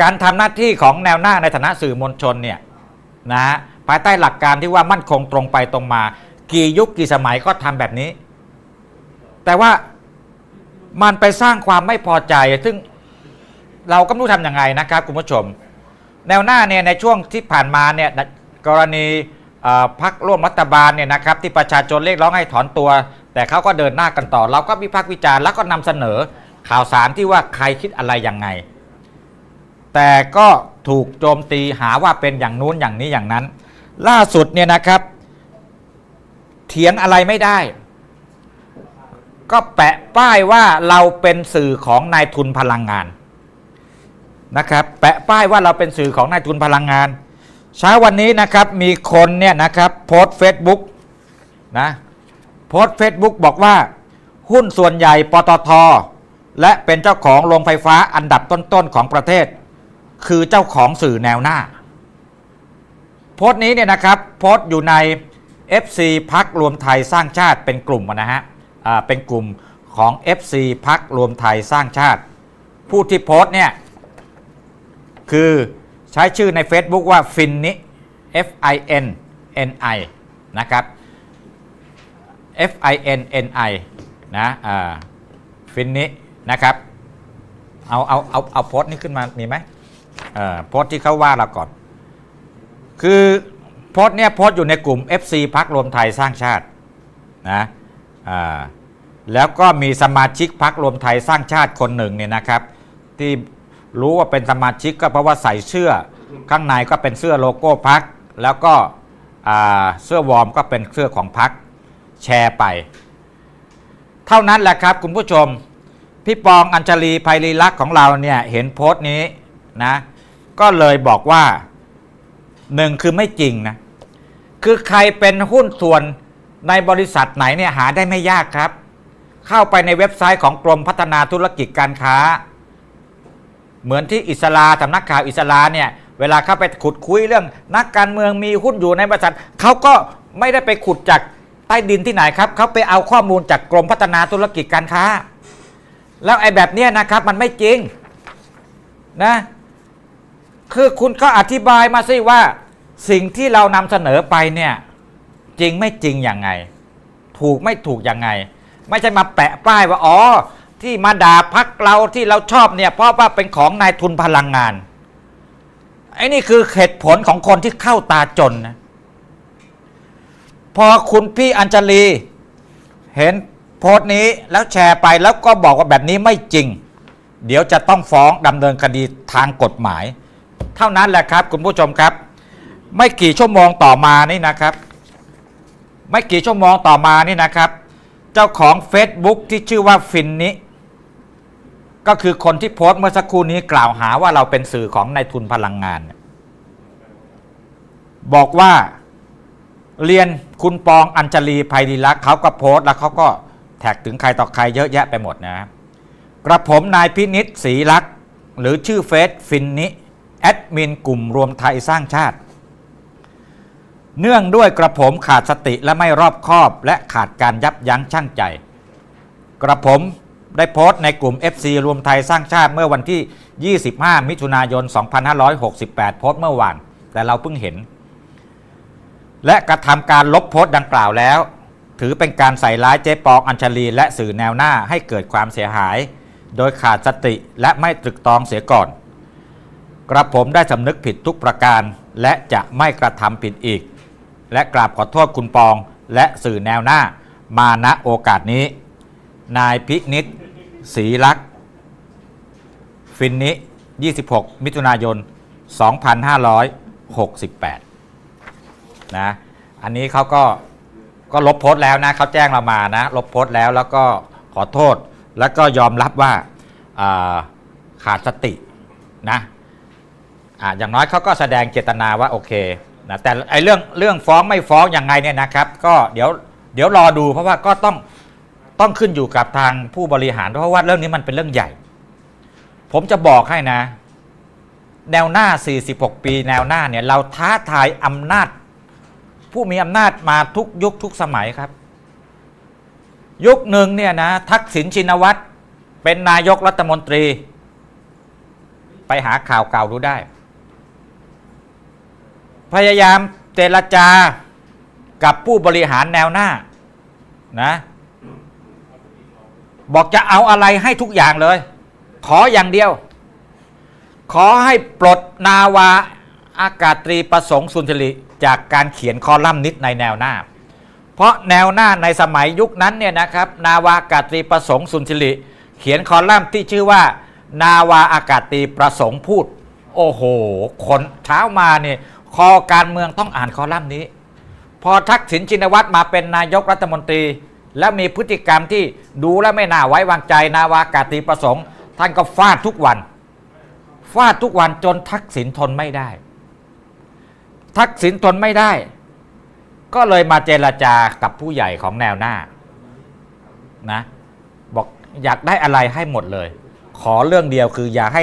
การทำหน้าที่ของแนวหน้าในฐานะสื่อมวลชนเนี่ยนะฮะภายใต้หลักการที่ว่ามั่นคงตรงไปตรงมา กี่ยุคกี่สมัยก็ทำแบบนี้ แต่ว่ามันไปสร้างความไม่พอใจ ซึ่งเราก็ไม่รู้ทำยังไงนะครับคุณผู้ชม แนวหน้าเนี่ยในช่วงที่ผ่านมาเนี่ยกรณีพักร่วมรัฐบาลเนี่ยนะครับที่ประชาชนเรียกร้องให้ถอนตัว แต่เขาก็เดินหน้ากันต่อ เราก็วิพากษ์วิจารณ์แล้วก็นำเสนอข่าวสารที่ว่าใครคิดอะไรยังไง แต่ก็ถูกโจมตีหาว่าเป็นอย่างนู้นอย่างนี้อย่างนั้น ล่าสุดเนี่ยนะครับ เถียงอะไรไม่ได้ ก็แปะป้ายว่าเราเป็นสื่อของนายทุนพลังงานนะครับ แปะป้ายว่าเราเป็นสื่อของนายทุนพลังงาน เช้าวันนี้นะครับมีคนเนี่ยนะครับโพสเฟซบุ๊กนะโพสเฟซบุ๊กบอกว่า หุ้นส่วนใหญ่ปตทและเป็นเจ้าของโรงไฟฟ้าอันดับต้นๆของประเทศ คือเจ้าของสื่อแนวหน้า โพสต์นี้เนี่ยนะครับโพสต์อยู่ใน FC พักรวมไทยสร้างชาติเป็นกลุ่มนะฮะเป็นกลุ่มของ FC พักรวมไทยสร้างชาติ ผู้ที่โพสต์เนี่ยคือใช้ชื่อใน Facebook ว่าฟินนิ F I N N I นะครับ F I N N I นะฟินนินะครับ เอาเอาเอาเอาโพสต์นี้ขึ้นมามีไหม โพสต์ที่เขาว่าเราก่อน คือโพสต์เนี่ยโพสต์อยู่ในกลุ่ม FC พักรวมไทยสร้างชาตินะอ่าแล้วก็มีสมาชิกพักรวมไทยสร้างชาติคนหนึ่งเนี่ยนะครับ ที่รู้ว่าเป็นสมาชิกก็เพราะว่าใส่เสื้อข้างในก็เป็นเสื้อโลโก้พัก แล้วก็เสื้อวอร์มก็เป็นเสื้อของพักแชร์ไป เท่านั้นแหละครับคุณผู้ชม พี่ปองอัญชลีภัยรีลักษ์ของเราเนี่ยเห็นโพสต์นี้นะ ก็เลยบอกว่าหนึ่งคือไม่จริงนะ คือใครเป็นหุ้นส่วนในบริษัทไหนเนี่ยหาได้ไม่ยากครับ เข้าไปในเว็บไซต์ของกรมพัฒนาธุรกิจการค้า เหมือนที่อิสลาสำนักข่าวอิสลาเนี่ยเวลาเข้าไปขุดคุยเรื่อง นักการเมืองมีหุ้นอยู่ในบริษัทเขาก็ไม่ได้ไปขุดจากใต้ดินที่ไหนครับเขาไปเอาข้อมูลจากกรมพัฒนาธุรกิจการค้า แล้วไอ้แบบเนี้ยนะครับมันไม่จริงนะ คือคุณก็อธิบายมาสิว่าสิ่งที่เรานำเสนอไปเนี่ยจริงไม่จริงอยังไง ถูกไม่ถูกอยังไง ไม่ใช่มาแปะป้ายว่าอ๋อที่มาด่าพักเราที่เราชอบเนี่ยเพราะว่าเป็นของนายทุนพลังงานไอ้นี่คือเหตุผลของคนที่เข้าตาจนนะพอคุณพี่อัญชลี เห็นโพสต์นี้แล้วแชร์ไปแล้วก็บอกว่าแบบนี้ไม่จริง เดี๋ยวจะต้องฟ้องดำเนินคดีทางกฎหมาย เท่านั้นแหละครับ คุณผู้ชมครับ ไม่กี่ชั่วโมงต่อมานี่นะครับ ไม่กี่ชั่วโมงต่อมานี่นะครับ เจ้าของ Facebook ที่ชื่อว่าฟินนี้ก็คือคนที่โพสต์เมื่อสักครู่นี้กล่าวหาว่าเราเป็นสื่อของนายทุนพลังงาน บอกว่าเรียนคุณปองอัญชลีภัยดีลักษ์เขาก็โพสต์แล้วเขาก็แท็กถึงใครต่อใครเยอะแยะไปหมดนะ กระผมนายพินิษศรีลักษ์หรือชื่อเฟซฟินนิ แอดมินกลุ่มรวมไทยสร้างชาติ เนื่องด้วยกระผมขาดสติและไม่รอบคอบและขาดการยับยั้งชั่งใจ กระผมได้โพสต์ในกลุ่ม FC รวมไทยสร้างชาติเมื่อวันที่ 25 มิถุนายน 2568 โพสต์เมื่อวาน แต่เราเพิ่งเห็น และกระทำการลบโพสต์ดังกล่าวแล้ว ถือเป็นการใส่ร้ายเจ๊ปองอัญชลี และสื่อแนวหน้าให้เกิดความเสียหาย โดยขาดสติและไม่ตรึกตรองเสียก่อน กระผมได้สำนึกผิดทุกประการ และจะไม่กระทำผิดอีก และกราบขอโทษคุณปองและสื่อแนวหน้ามาณโอกาสนี้ นายพินิษศรีลักษ์ฟินนิ 26 มิถุนายน 2568 นะ อันนี้เขาก็ก็ลบโพสต์แล้วนะเขาแจ้งเรามานะ ลบโพสต์แล้วแล้วก็ขอโทษแล้วก็ยอมรับว่าอ่าขาดสตินะ อ่าอย่างน้อยเขาก็แสดงเจตนาว่าโอเคนะแต่ไอ้เรื่องเรื่องฟ้องไม่ฟ้องยังไงเนี่ยนะครับ ก็เดี๋ยวเดี๋ยวรอดูเพราะว่าก็ต้องต้องขึ้นอยู่กับทางผู้บริหารเพราะว่าเรื่องนี้มันเป็นเรื่องใหญ่ ผมจะบอกให้นะ แนวหน้า 46 ปีแนวหน้าเนี่ยเราท้าทายอำนาจ ผู้มีอำนาจมาทุกยุคทุกสมัยครับ ยุคหนึ่งเนี่ยนะทักษิณชินวัตรเป็นนายกรัฐมนตรี ไปหาข่าวเก่าดูได้ พยายามเจรจากับผู้บริหารแนวหน้านะบอกจะเอาอะไรให้ทุกอย่างเลย ขออย่างเดียว ขอให้ปลดนาวาอากาศตรีประสงค์สุนทริจากการเขียนคอลัมน์นิดในแนวหน้า เพราะแนวหน้าในสมัยยุคนั้นเนี่ยนะครับ นาวาอากาศตรีประสงค์สุนทริเขียนคอลัมน์ที่ชื่อว่า นาวาอากาศตรีประสงค์พูด โอ้โหคนเช้ามาเนี่ย คอการเมืองต้องอ่านคอลัมน์นี้ พอทักษิณชินวัตรมาเป็นนายกรัฐมนตรี และมีพฤติกรรมที่ดูแล้วไม่น่าไว้วางใจนาวากาตีประสงค์ ท่านก็ฟาดทุกวัน ฟาดทุกวันจนทักษิณทนไม่ได้ ทักษิณทนไม่ได้ ก็เลยมาเจรจากับผู้ใหญ่ของแนวหน้านะบอกอยากได้อะไรให้หมดเลย ขอเรื่องเดียวคืออย่าให้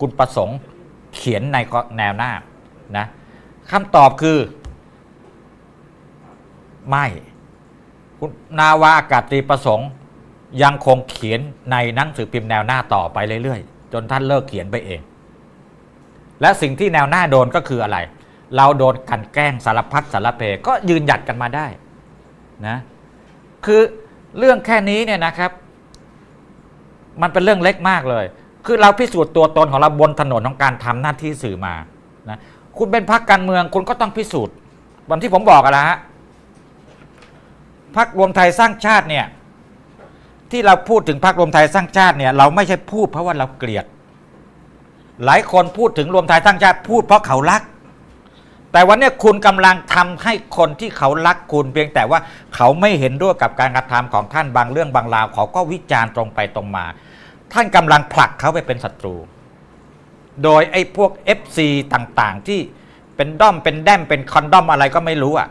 คุณประสงค์เขียนในแนวหน้านะ คำตอบคือ ไม่คุณนาวาอากาศตรีประสงค์ ยังคงเขียนในหนังสือพิมพ์แนวหน้าต่อไปเรื่อยๆ จนท่านเลิกเขียนไปเอง และสิ่งที่แนวหน้าโดนก็คืออะไร เราโดนกันแกล้งสารพัดสารเพก็ยืนหยัดกันมาได้นะคือเรื่องแค่นี้เนี่ยนะครับ มันเป็นเรื่องเล็กมากเลย คือเราพิสูจน์ตัวตนของเราบนถนนของการทำหน้าที่สื่อมานะ คุณเป็นพรรคการเมือง คุณก็ต้องพิสูจน์วันที่ผมบอกกันแล้วฮะพรรครวมไทยสร้างชาติเนี่ยที่เราพูดถึงพรรครวมไทยสร้างชาติเนี่ยเราไม่ใช่พูดเพราะว่าเราเกลียด หลายคนพูดถึงรวมไทยสร้างชาติพูดเพราะเขารัก แต่วันนี้คุณกำลังทำให้คนที่เขารักคุณ เพียงแต่ว่าเขาไม่เห็นด้วยกับการกระทำของท่านบางเรื่องบางราวเขาก็วิจารณ์ตรงไปตรงมา ท่านกำลังผลักเขาไปเป็นศัตรู โดยไอ้พวก FC ต่างๆ ที่เป็นด้อมเป็นแดมเป็นคอนดอมอะไรก็ไม่รู้อะ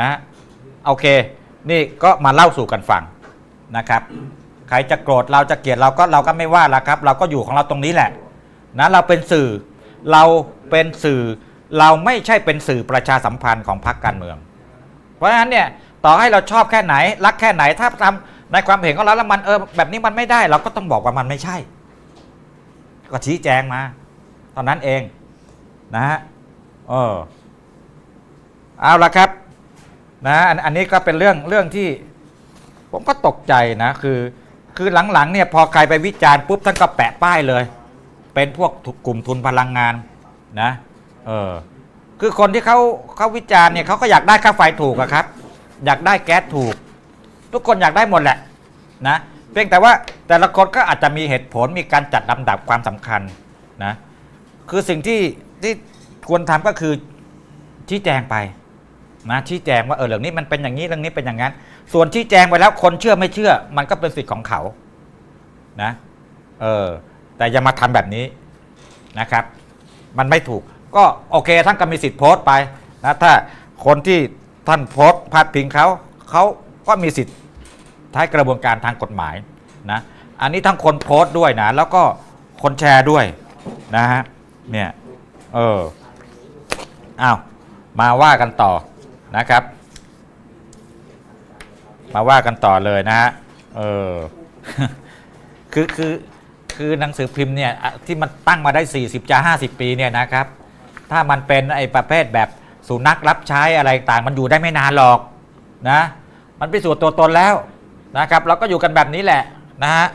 นะโอเค นี่ก็มาเล่าสู่กันฟังนะครับ ใครจะโกรธเราจะเกลียดเราก็เราก็ไม่ว่าละครับ เราก็อยู่ของเราตรงนี้แหละนะเราเป็นสื่อเราเป็นสื่อเราไม่ใช่เป็นสื่อประชาสัมพันธ์ของพรรคการเมือง เพราะฉะนั้นเนี่ยต่อให้เราชอบแค่ไหน รักแค่ไหนถ้าทำในความเห็นของเราแล้วมันเออแบบนี้มันไม่ได้ เราก็ต้องบอกว่ามันไม่ใช่ ก็ชี้แจงมาตอนนั้นเองนะฮะเออเอาละครับนะอันอันนี้ก็เป็นเรื่องเรื่องที่ ผมก็ตกใจนะคือคือหลังๆเนี่ยพอใครไปวิจารณ์ปุ๊บท่านก็แปะป้ายเลย เป็นพวกกลุ่มทุนพลังงานนะเออคือคนที่เขาเขาวิจารณ์เนี่ยเขาก็อยากได้ค่าไฟถูกอะครับ อยากได้แก๊สถูก ทุกคนอยากได้หมดแหละนะ เพียงแต่ว่าแต่ละคนก็อาจจะมีเหตุผลมีการจัดลำดับความสำคัญนะคือสิ่งที่ที่ควรทำก็คือชี้แจงไปนะชี้แจงว่าเออเรื่องนี้มันเป็นอย่างนี้เรื่องนี้เป็นอย่างนั้น ส่วนชี้แจงไปแล้วคนเชื่อไม่เชื่อ มันก็เป็นสิทธิ์ของเขานะเออแต่อย่ามาทำแบบนี้นะครับ มันไม่ถูกก็โอเคท่านก็มีสิทธิ์โพสต์ไปนะถ้าคนที่ท่านโพสต์พาดพิงเขาเขาก็มีสิทธิ์ ใช้กระบวนการทางกฎหมายนะอันนี้ทั้งคนโพสต์ด้วยนะแล้วก็คนแชร์ด้วยนะฮะเนี่ยเอออ้าวมาว่ากันต่อนะครับ มาว่ากันต่อเลยนะฮะเออคือคือคือหนังสือพิมพ์เนี่ยที่มันตั้งมาได้ 40จะ50 ปีเนี่ยนะครับ ถ้ามันเป็นไอ้ประเภทแบบสุนัขรับใช้อะไรต่างมันอยู่ได้ไม่นานหรอกนะ มันพิสูจน์ตัวตนแล้ว นะครับเราก็อยู่กันแบบนี้แหละนะฮะ